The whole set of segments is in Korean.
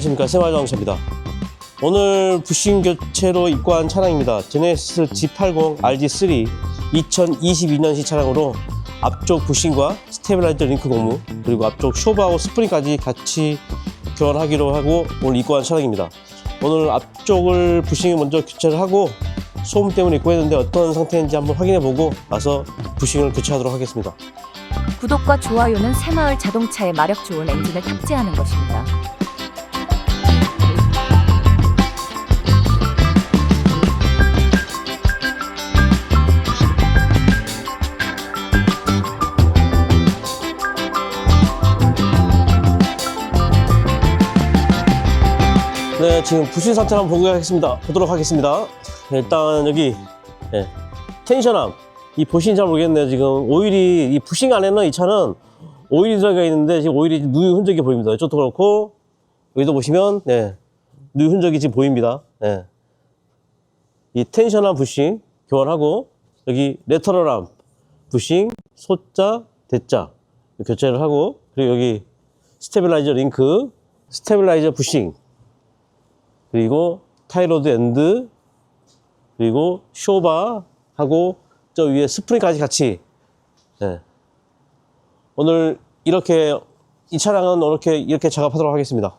안녕하십니까. 세마자동차입니다. 오늘 부싱 교체로 입고한 차량입니다. 제네시스 G80 RG3 2022년식 차량으로 앞쪽 부싱과 스테빌라이저 링크 고무 그리고 앞쪽 쇼바하고 스프링까지 같이 교환하기로 하고 오늘 입고한 차량입니다. 오늘 앞쪽을 부싱을 먼저 교체를 하고 소음 때문에 입고 했는데 어떤 상태인지 한번 확인해 보고 나서 부싱을 교체하도록 하겠습니다. 구독과 좋아요는 새마을 자동차의 마력 좋은 엔진을 탑재하는 것입니다. 네, 지금 부신 상태 한번 보고 하겠습니다. 보도록 하겠습니다. 네, 일단 여기 네, 텐션암 이 보시는지 잘 모르겠네요. 지금 오일이 이 부싱 안에는 이 차는 오일이 들어가 있는데 지금 오일이 누유 흔적이 보입니다. 이쪽도 그렇고 여기도 보시면 네, 누유 흔적이 지금 보입니다. 네. 이 텐션암 부싱 교환하고 여기 레터럴암 부싱 소자 대자 교체를 하고 그리고 여기 스테빌라이저 링크 스테빌라이저 부싱 그리고 타이로드 엔드 그리고 쇼바하고 저 위에 스프링까지 같이 예. 오늘 이렇게 이 차량은 이렇게 이렇게 작업하도록 하겠습니다.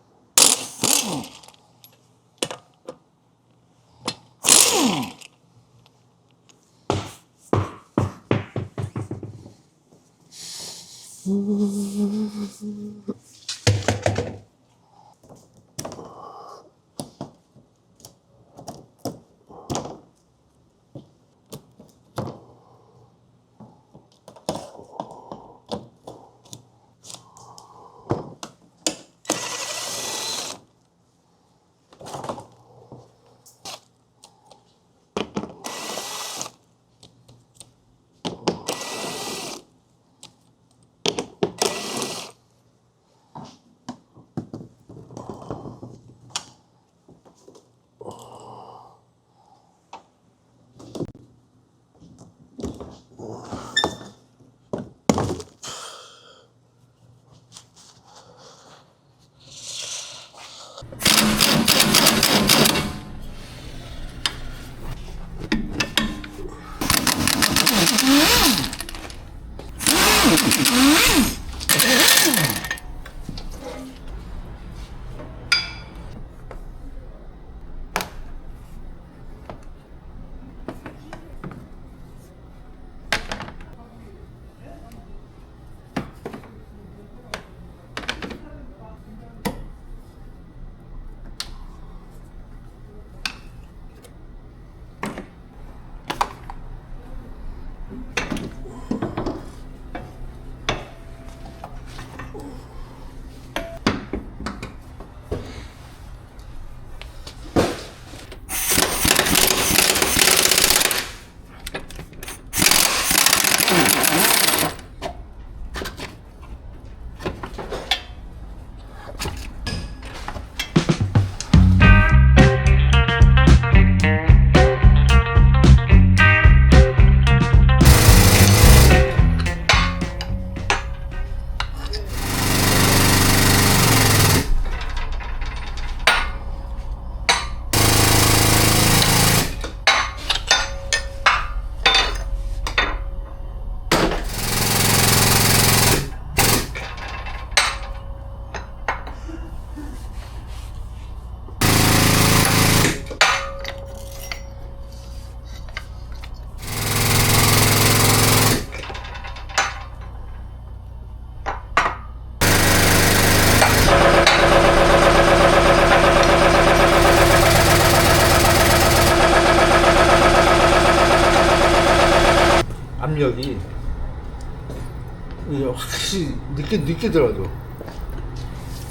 이게 확실히 늦게 늦게 들어도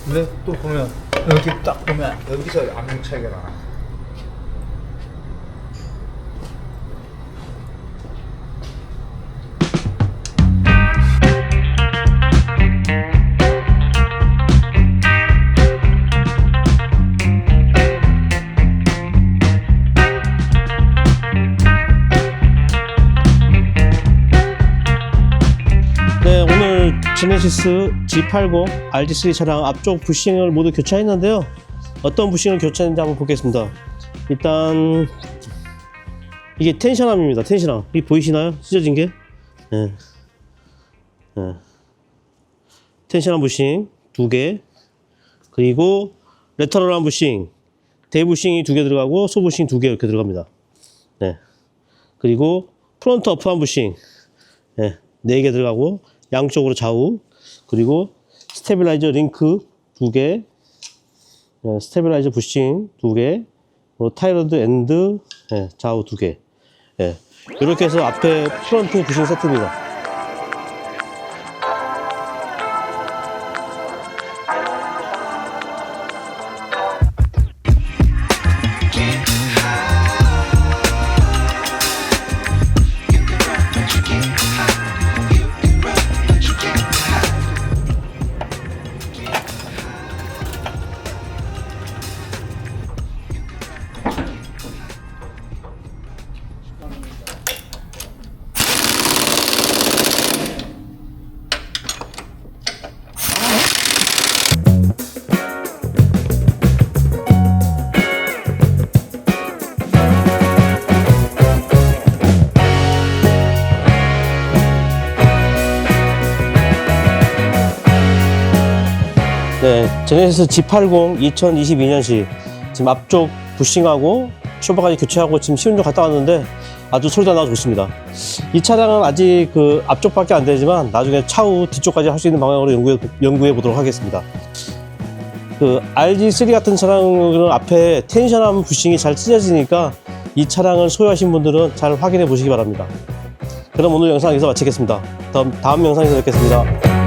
근데 또 보면 여기 딱 보면 여기서 압력 차이가 나. 제네시스 G80 RG3 차량 앞쪽 부싱을 모두 교체했는데요. 어떤 부싱을 교체했는지 한번 보겠습니다. 일단 이게 텐션함입니다. 텐션함. 이 보이시나요? 찢어진 게? 예. 예. 텐션함 부싱 두 개. 그리고 레터럴함 부싱 대부싱이 두 개 들어가고 소부싱 두 개 이렇게 들어갑니다. 네. 그리고 프론트 어프함 부싱 네, 네개 들어가고 양쪽으로 좌우 그리고 스테빌라이저 링크 두 개, 네, 스테빌라이저 부싱 두 개, 그리고 타이러드 엔드 네, 좌우 두 개. 네. 이렇게 해서 앞에 프론트 부싱 세트입니다. 제네시스 G80 2022년식 지금 앞쪽 부싱하고 쇼파까지 교체하고 지금 시운전 갔다 왔는데 아주 소리가 나고 좋습니다. 이 차량은 아직 그 앞쪽밖에 안 되지만 나중에 차후 뒤쪽까지 할 수 있는 방향으로 연구해, 연구해 보도록 하겠습니다. 그 RG3 같은 차량은 앞에 텐션함 부싱이 잘 찢어지니까 이 차량을 소유하신 분들은 잘 확인해 보시기 바랍니다. 그럼 오늘 영상 여기서 마치겠습니다. 다음, 다음 영상에서 뵙겠습니다.